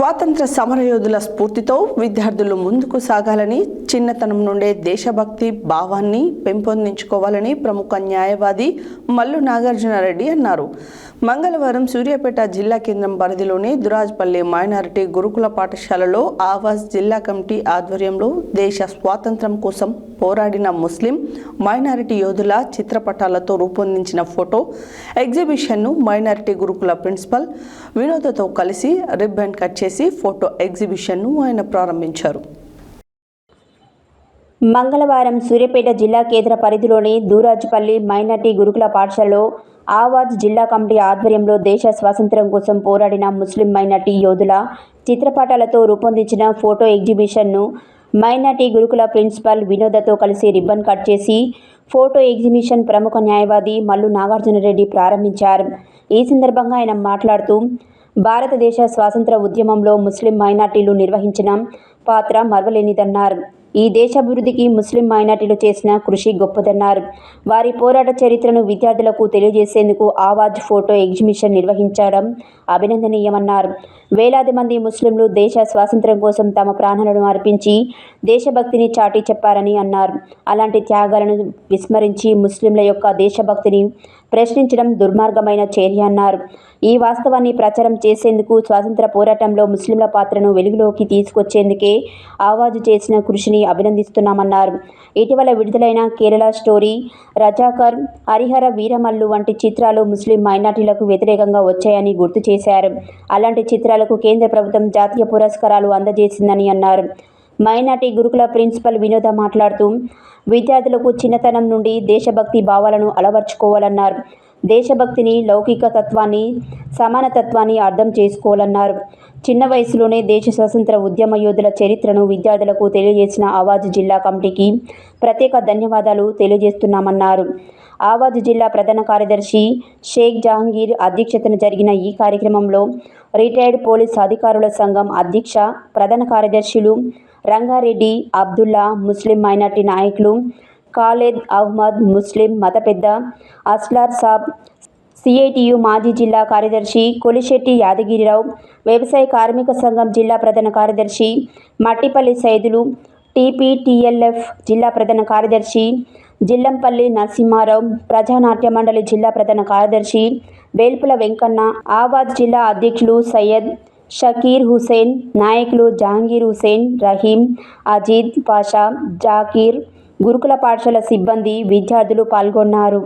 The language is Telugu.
స్వాతంత్ర సమరయోధుల స్ఫూర్తితో విద్యార్థులు ముందుకు సాగాలని చిన్నతనం నుండే దేశభక్తి భావాన్ని పెంపొందించుకోవాలని ప్రముఖ న్యాయవాది మల్లు నాగార్జునారెడ్డి అన్నారు. మంగళవారం సూర్యాపేట జిల్లా కేంద్రం పరిధిలోని దురాజ్పల్లి మైనారిటీ గురుకుల పాఠశాలలో ఆవాస్ జిల్లా కమిటీ ఆధ్వర్యంలో దేశ స్వాతంత్రం కోసం పోరాడిన ముస్లిం మైనారిటీ యోధుల చిత్రపటాలతో రూపొందించిన ఫోటో ఎగ్జిబిషన్ను మైనారిటీ గురుకుల ప్రిన్సిపల్ వినోదతో కలిసి రిబ్బన్ కట్ చేసి ఫోటో ఎగ్జిబిషన్ను ఆయన ప్రారంభించారు. మంగళవారం సూర్యాపేట జిల్లా కేంద్ర పరిధిలోని దూరాజుపల్లి మైనార్టీ గురుకుల పాఠశాలలో ఆవాజ్ జిల్లా కమిటీ ఆధ్వర్యంలో దేశ స్వాతంత్ర్యం కోసం పోరాడిన ముస్లిం మైనార్టీ యోధుల చిత్రపటాలతో రూపొందించిన ఫోటో ఎగ్జిబిషన్ను మైనార్టీ గురుకుల ప్రిన్సిపల్ వినోదతో కలిసి రిబ్బన్ కట్ చేసి ఫోటో ఎగ్జిబిషన్ ప్రముఖ న్యాయవాది మల్లు నాగార్జునరెడ్డి ప్రారంభించారు. ఈ సందర్భంగా ఆయన మాట్లాడుతూ భారతదేశ స్వాతంత్ర ఉద్యమంలో ముస్లిం మైనార్టీలు నిర్వహించిన పాత్ర మరవలేనిదన్నారు. ఈ దేశాభివృద్ధికి ముస్లిం మైనార్టీలు చేసిన కృషి గొప్పదన్నారు. వారి పోరాట చరిత్రను విద్యార్థులకు తెలియజేసేందుకు ఆవాజ్ ఫోటో ఎగ్జిబిషన్ నిర్వహించడం అభినందనీయమన్నారు. వేలాది మంది ముస్లింలు దేశ స్వాతంత్ర్యం కోసం తమ ప్రాణాలను అర్పించి దేశభక్తిని చాటి చెప్పారని అన్నారు. అలాంటి త్యాగాలను విస్మరించి ముస్లింల యొక్క దేశభక్తిని ప్రశ్నించడం దుర్మార్గమైన చర్య అన్నారు. ఈ వాస్తవాన్ని ప్రచారం చేసేందుకు స్వాతంత్ర పోరాటంలో ముస్లింల పాత్రను వెలుగులోకి తీసుకొచ్చేందుకే ఆవాజు చేసిన కృషిని అభినందిస్తున్నామన్నారు. ఇటీవల విడుదలైన కేరళ స్టోరీ రజాకర్ హరిహర వీరమల్లు వంటి చిత్రాలు ముస్లిం మైనార్టీలకు వ్యతిరేకంగా వచ్చాయని గుర్తు చేశారు. అలాంటి చిత్రాలకు కేంద్ర ప్రభుత్వం జాతీయ పురస్కారాలు అందజేసిందని అన్నారు. మైనార్టీ గురుకుల ప్రిన్సిపల్ వినోద మాట్లాడుతూ విద్యార్థులకు చిన్నతనం నుండి దేశభక్తి భావాలను అలవర్చుకోవాలన్నారు. దేశభక్తిని లౌకిక తత్వాన్ని సమానతత్వాన్ని అర్థం చేసుకోవాలన్నారు. చిన్న వయసులోనే దేశ స్వతంత్ర ఉద్యమ యోధుల చరిత్రను విద్యార్థులకు తెలియజేసిన ఆవాజ్ జిల్లా కమిటీకి ప్రత్యేక ధన్యవాదాలు తెలియజేస్తున్నామన్నారు. ఆవాజ్ జిల్లా ప్రధాన కార్యదర్శి షేక్ జహాంగీర్ అధ్యక్షతన జరిగిన ఈ కార్యక్రమంలో రిటైర్డ్ పోలీస్ అధికారుల సంఘం అధ్యక్ష ప్రధాన కార్యదర్శులు రంగారెడ్డి అబ్దుల్లా ముస్లిం మైనార్టీ నాయకులు ఖాలేద్ అహ్మద్ ముస్లిం మత పెద్ద అస్లార్ సాబ్ సిఐటియు మాజీ జిల్లా కార్యదర్శి కొలిశెట్టి యాదగిరిరావు వ్యవసాయ కార్మిక సంఘం జిల్లా ప్రధాన కార్యదర్శి మట్టిపల్లి సైదులు టీపీటీఎల్ఎఫ్ జిల్లా ప్రధాన కార్యదర్శి జిల్లంపల్లి నరసింహారావు ప్రజానాట్య మండలి జిల్లా ప్రధాన కార్యదర్శి వేల్పుల వెంకన్న ఆవాద్ జిల్లా అధ్యక్షులు సయ్యద్ షకీర్ హుసేన్ నాయకులు జహాంగీర్ హుసేన్ రహీం అజీద్ పాషా జాకీర్ గురుకుల పాఠశాల సిబ్బంది విద్యార్థులు పాల్గొన్నారు.